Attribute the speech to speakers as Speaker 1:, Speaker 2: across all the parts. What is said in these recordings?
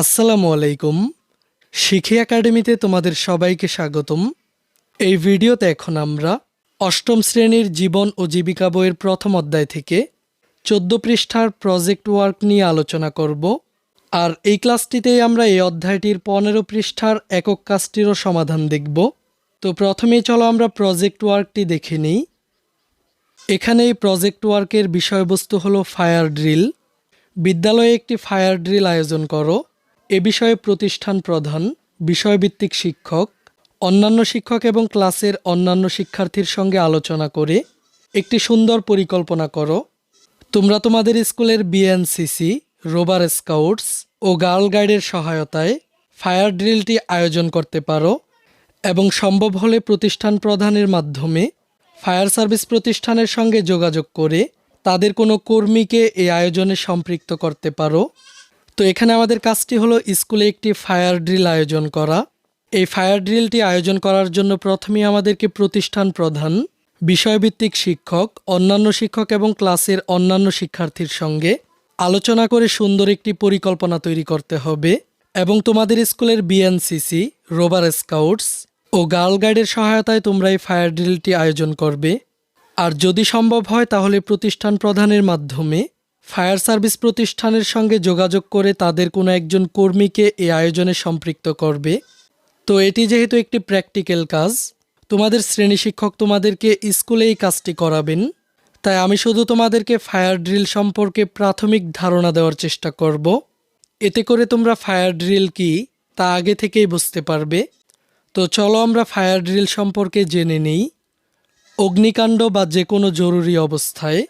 Speaker 1: আসসালামু আলাইকুম। শিখি একাডেমিতে তোমাদের সবাইকে স্বাগতম। এই ভিডিওতে এখন আমরা অষ্টম শ্রেণির জীবন ও জীবিকা বইয়ের প্রথম অধ্যায় থেকে চোদ্দ পৃষ্ঠার প্রজেক্ট ওয়ার্ক নিয়ে আলোচনা করব। আর এই ক্লাসটিতেই আমরা এই অধ্যায়টির পনেরো পৃষ্ঠার একক কাজটিরও সমাধান দেখব। তো প্রথমেই চলো আমরা প্রজেক্ট ওয়ার্কটি দেখে নিই। এখানে এই প্রজেক্ট ওয়ার্কের বিষয়বস্তু হলো ফায়ার ড্রিল। বিদ্যালয়ে একটি ফায়ার ড্রিল আয়োজন করো। এ বিষয়ে প্রতিষ্ঠান প্রধান, বিষয়ভিত্তিক শিক্ষক, অন্যান্য শিক্ষক এবং ক্লাসের অন্যান্য শিক্ষার্থীর সঙ্গে আলোচনা করে একটি সুন্দর পরিকল্পনা করো। তোমরা তোমাদের স্কুলের বিএনসিসি রোবার স্কাউটস ও গার্ল গাইডের সহায়তায় ফায়ার ড্রিলটি আয়োজন করতে পারো এবং সম্ভব হলে প্রতিষ্ঠান প্রধানের মাধ্যমে ফায়ার সার্ভিস প্রতিষ্ঠানের সঙ্গে যোগাযোগ করে তাদের কোনো কর্মীকে এই আয়োজনে সম্পৃক্ত করতে পারো। তো এখানে আমাদের কাজটি হলো স্কুলে একটি ফায়ার ড্রিল আয়োজন করা। এই ফায়ার ড্রিলটি আয়োজন করার জন্য প্রথমেই আমাদেরকে প্রতিষ্ঠান প্রধান, বিষয়ভিত্তিক শিক্ষক, অন্যান্য শিক্ষক এবং ক্লাসের অন্যান্য শিক্ষার্থীর সঙ্গে আলোচনা করে সুন্দর একটি পরিকল্পনা তৈরি করতে হবে এবং তোমাদের স্কুলের বিএনসিসি রোবার স্কাউটস ও গার্ল গাইডের সহায়তায় তোমরা এই ফায়ার ড্রিলটি আয়োজন করবে। আর যদি সম্ভব হয় তাহলে প্রতিষ্ঠান প্রধানের মাধ্যমে ফায়ার সার্ভিস প্রতিষ্ঠানের সঙ্গে যোগাযোগ করে তাদের কোনো একজন কর্মীকে এই আয়োজনে সম্পৃক্ত করবে। তো এটি যেহেতু একটি প্র্যাকটিক্যাল কাজ, তোমাদের শ্রেণি শিক্ষক তোমাদেরকে স্কুলে এই কাজটি করাবেন। তাই আমি শুধু তোমাদেরকে ফায়ার ড্রিল সম্পর্কে প্রাথমিক ধারণা দেওয়ার চেষ্টা করব। এতে করে তোমরা ফায়ার ড্রিল কি তা আগে থেকেই বুঝতে পারবে। তো চলো আমরা ফায়ার ড্রিল সম্পর্কে জেনে নিই। অগ্নিকাণ্ড বা যে কোনো জরুরি অবস্থায়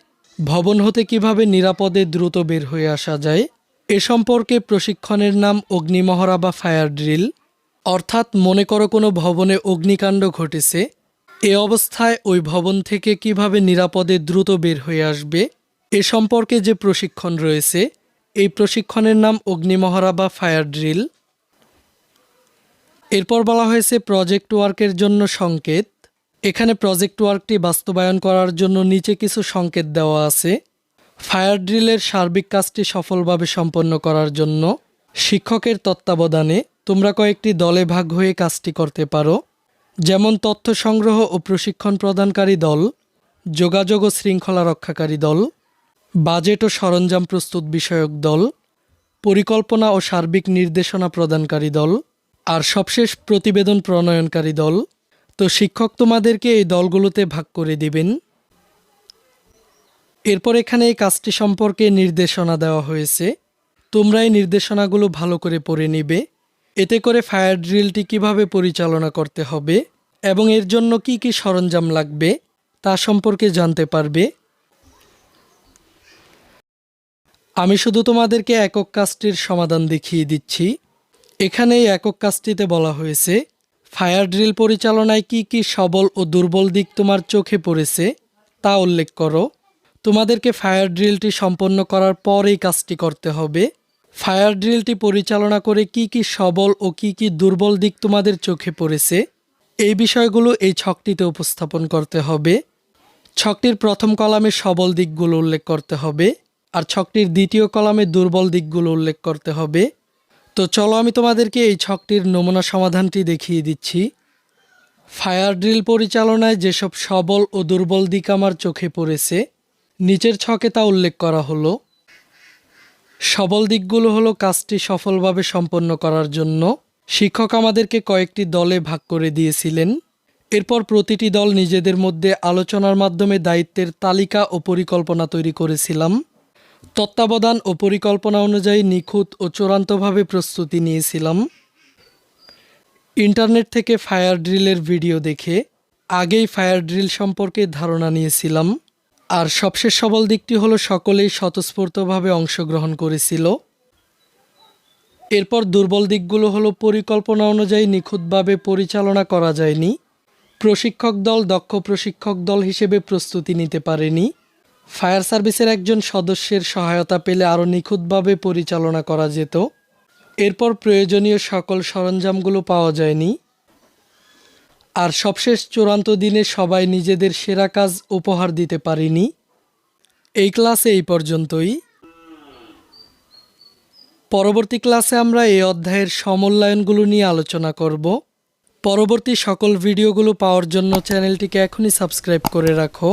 Speaker 1: ভবন হতে কীভাবে নিরাপদে দ্রুত বের হয়ে আসা যায়? এ সম্পর্কে প্রশিক্ষণের নাম অগ্নিমহড়া বা ফায়ার ড্রিল। অর্থাৎ মনে করো কোনো ভবনে অগ্নিকাণ্ড ঘটেছে। এ অবস্থায় ওই ভবন থেকে কীভাবে নিরাপদে দ্রুত বের হয়ে আসবে? এ সম্পর্কে যে প্রশিক্ষণ রয়েছে, এই প্রশিক্ষণের নাম অগ্নিমহড়া বা ফায়ার ড্রিল। এরপর বলা হয়েছে প্রজেক্ট ওয়ার্কের জন্য সংকেত। এখানে প্রজেক্ট ওয়ার্কটি বাস্তবায়ন করার জন্য নিচে কিছু সংকেত দেওয়া আছে। ফায়ার ড্রিলের সার্বিক কাজটি সফলভাবে সম্পন্ন করার জন্য শিক্ষকের তত্ত্বাবধানে তোমরা কয়েকটি দলে ভাগ হয়ে কাজটি করতে পারো। যেমন তথ্য সংগ্রহ ও প্রশিক্ষণ প্রদানকারী দল, যোগাযোগ ও শৃঙ্খলা রক্ষাকারী দল, বাজেট ও সরঞ্জাম প্রস্তুত বিষয়ক দল, পরিকল্পনা ও সার্বিক নির্দেশনা প্রদানকারী দল, আর সবশেষ প্রতিবেদন প্রণয়নকারী দল। তো শিক্ষক তোমাদেরকে এই দলগুলোতে ভাগ করে দিবেন। এরপর এখানে এই কাজটি সম্পর্কে নির্দেশনা দেওয়া হয়েছে। তোমরা এই নির্দেশনাগুলো ভালো করে পড়ে নিবে। এতে করে ফায়ার ড্রিলটি কীভাবে পরিচালনা করতে হবে এবং এর জন্য কি কি সরঞ্জাম লাগবে তা সম্পর্কে জানতে পারবে। আমি শুধু তোমাদেরকে একক কাজটির সমাধান দেখিয়ে দিচ্ছি। এখানে এই একক কাজটিতে বলা হয়েছে ফায়ার ড্রিল পরিচালনায় কি কি সবল ও দুর্বল দিক তোমার চোখে পড়েছে, তা উল্লেখ করো। তোমাদেরকে ফায়ার ড্রিলটি সম্পন্ন করার পর এই কাজটি করতে হবে। ফায়ার ড্রিলটি পরিচালনা করে কি কি সবল ও কি কি দুর্বল দিক তোমাদের চোখে পড়েছে, এই বিষয়গুলো এই ছকটিতে উপস্থাপন করতে হবে। ছকটির প্রথম কলামে সবল দিকগুলো উল্লেখ করতে হবে, আর ছকটির দ্বিতীয় কলামে দুর্বল দিকগুলো উল্লেখ করতে হবে। তো চলো আমি তোমাদেরকে এই ছকটির নমুনা সমাধানটি দেখিয়ে দিচ্ছি। ফায়ার ড্রিল পরিচালনায় যেসব সবল ও দুর্বল দিক আমার চোখে পড়েছে, নিচের ছকে তা উল্লেখ করা হলো। সবল দিকগুলো হলো কাজটি সফলভাবে সম্পন্ন করার জন্য। শিক্ষক আমাদেরকে কয়েকটি দলে ভাগ করে দিয়েছিলেন। এরপর প্রতিটি দল নিজেদের মধ্যে আলোচনার মাধ্যমে দায়িত্বের তালিকা ও পরিকল্পনা তৈরি করেছিলাম। তত্ত্বাবধান ও পরিকল্পনা অনুযায়ী নিখুঁত ও চূড়ান্তভাবে প্রস্তুতি নিয়েছিলাম। ইন্টারনেট থেকে ফায়ার ড্রিলের ভিডিও দেখে আগেই ফায়ার ড্রিল সম্পর্কে ধারণা নিয়েছিলাম। আর সবশেষ সবল দিকটি হলো সকলেই স্বতঃস্ফূর্তভাবে অংশগ্রহণ করেছিল। এরপর দুর্বল দিকগুলো হলো পরিকল্পনা অনুযায়ী নিখুঁতভাবে পরিচালনা করা যায়নি। প্রশিক্ষক দল দক্ষ প্রশিক্ষক দল হিসেবে প্রস্তুতি নিতে পারেনি। ফায়ার সার্ভিসের একজন সদস্যের সহায়তা পেলে আরও নিখুঁতভাবে পরিচালনা করা যেত। এরপর প্রয়োজনীয় সকল সরঞ্জামগুলো পাওয়া যায়নি। আর সবশেষ চূড়ান্ত দিনে সবাই নিজেদের সেরা কাজ উপহার দিতে পারিনি। এই ক্লাসে এই পর্যন্তই। পরবর্তী ক্লাসে আমরা এই অধ্যায়ের সমল্যায়নগুলো নিয়ে আলোচনা করব। পরবর্তী সকল ভিডিওগুলো পাওয়ার জন্য চ্যানেলটিকে এখনই সাবস্ক্রাইব করে রাখো।